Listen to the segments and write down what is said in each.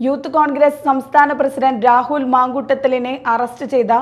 Youth Congress സംസ്ഥാന president Rahul മാങ്കുട്ടത്തലിനെ arrest ചെയ്ത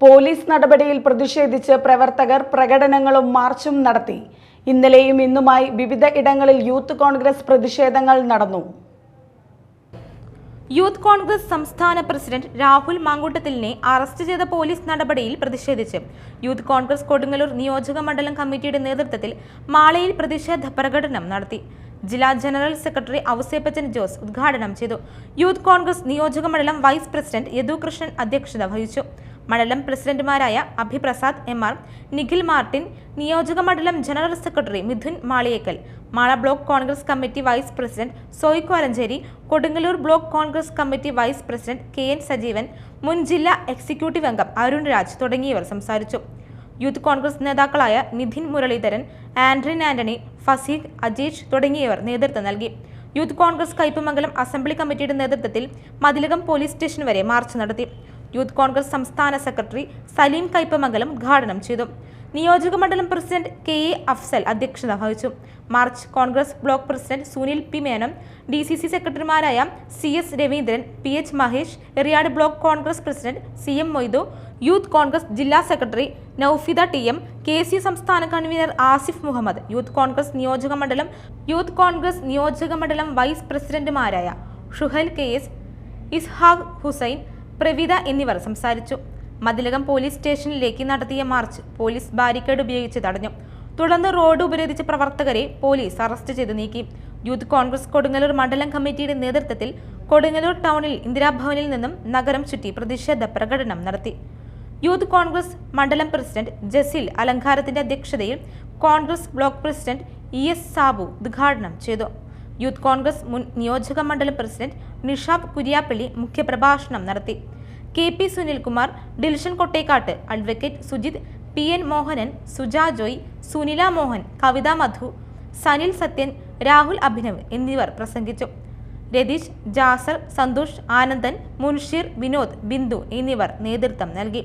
പോലീസ് നടപടിയിൽ പ്രതിഷേധിച്ച് പ്രവർത്തകർ പ്രകടനങ്ങളും മാർച്ചും നടത്തി. ഇന്നലെയും ഇന്നുമായി വിവിധ ഇടങ്ങളിൽ യൂത്ത് കോൺഗ്രസ് പ്രതിഷേധങ്ങൾ നടന്നു. യൂത്ത് കോൺഗ്രസ് സംസ്ഥാന പ്രസിഡന്റ് രാഹുൽ മാങ്കൂട്ടത്തിലിനെ അറസ്റ്റ് ചെയ്ത പോലീസ് നടപടിയിൽ പ്രതിഷേധിച്ച് യൂത്ത് കോൺഗ്രസ് കൊടുങ്ങല്ലൂർ നിയോജക മണ്ഡലം കമ്മിറ്റിയുടെ നേതൃത്വത്തിൽ മാളയിൽ പ്രതിഷേധ പ്രകടനം നടത്തി. ജില്ലാ ജനറൽ സെക്രട്ടറി ഔസേപ്പച്ചൻ ജോസ് ഉദ്ഘാടനം ചെയ്തു. യൂത്ത് കോൺഗ്രസ് നിയോജക മണ്ഡലം വൈസ് പ്രസിഡന്റ് യദുകൃഷ്ണൻ അധ്യക്ഷത വഹിച്ചു. മണ്ഡലം പ്രസിഡന്റുമാരായ Abhiprasad M R Nikhil Martin നിയോജക മണ്ഡലം general secretary Mithun Maliyekkal Mala block Congress committee vice president Soy Kolenchery Kodungallur block Congress committee vice president K N Sajeevan മുൻ ജില്ലാ എക്സിക്യൂട്ടീവ് അംഗം അരുൺ രാജ് തുടങ്ങിയവർ സംസാരിച്ചു. യൂത്ത് കോൺഗ്രസ് നേതാക്കളായ നിധിൻ മുരളീധരൻ ആൻഡ്രിൻ ആന്റണി ഫസീഖ് അജീഷ് തുടങ്ങിയവർ നേതൃത്വം നൽകി. യൂത്ത് കോൺഗ്രസ് കയ്പമംഗലം അസംബ്ലി കമ്മിറ്റിയുടെ നേതൃത്വത്തിൽ മതിലകം പോലീസ് സ്റ്റേഷൻ വരെ മാർച്ച് നടത്തി. യൂത്ത് കോൺഗ്രസ് സംസ്ഥാന സെക്രട്ടറി സലീം കയ്പമംഗലം ഉദ്ഘാടനം ചെയ്തു. നിയോജകമണ്ഡലം പ്രസിഡന്റ് കെ എ അഫ്സൽ അധ്യക്ഷത വഹിച്ചു. March Congress block president Sunil P. Menon D C C സെക്രട്ടറിമാരായ C S Raveendran P H Mahesh Eriyad block Congress president C M Moidu Youth Congress ജില്ലാ secretary Noufida T M K C സംസ്ഥാന convener Asif Muhammad Youth Congress നിയോജക മണ്ഡലം Youth Congress നിയോജക മണ്ഡലം vice പ്രസിഡന്റുമാരായ Shuhal K S Ishaq Hussain Pravitha എന്നിവർ സംസാരിച്ചു. മതിലകം പോലീസ് സ്റ്റേഷനിലേക്ക് നടത്തിയ മാർച്ച് പോലീസ് ബാരിക്കേഡ് ഉപയോഗിച്ച് തടഞ്ഞു. തുടർന്ന് റോഡ് ഉപരോധിച്ച പ്രവർത്തകരെ പോലീസ് അറസ്റ്റ് ചെയ്തു നീക്കി. യൂത്ത് കോൺഗ്രസ് കൊടുങ്ങല്ലൂർ മണ്ഡലം കമ്മിറ്റിയുടെ നേതൃത്വത്തിൽ കൊടുങ്ങല്ലൂർ ടൗണിൽ ഇന്ദിരാഭവനിൽ നിന്നും നഗരം ചുറ്റി പ്രതിഷേധ പ്രകടനം നടത്തി. യൂത്ത് കോൺഗ്രസ് മണ്ഡലം പ്രസിഡന്റ് ജസീൽ അലങ്കാരത്തിന്റെ അധ്യക്ഷതയിൽ Congress block president E S Sabu ഉദ്ഘാടനം ചെയ്തു. യൂത്ത് കോൺഗ്രസ് മുൻ നിയോജക മണ്ഡലം പ്രസിഡന്റ് നിഷാബ് കുര്യാപ്പള്ളി മുഖ്യപ്രഭാഷണം നടത്തി. K P Sunilkumar Dilshan Kottekkat advocate Sujith P N Mohanan Suja Joy Sunila Mohan Kavitha Madhu Sanil Sathyan Rahul Abhinav എന്നിവർ പ്രസംഗിച്ചു. രതീഷ് ജാസർ സന്തോഷ് ആനന്ദൻ മുൻഷീർ വിനോദ് ബിന്ദു എന്നിവർ നേതൃത്വം നൽകി.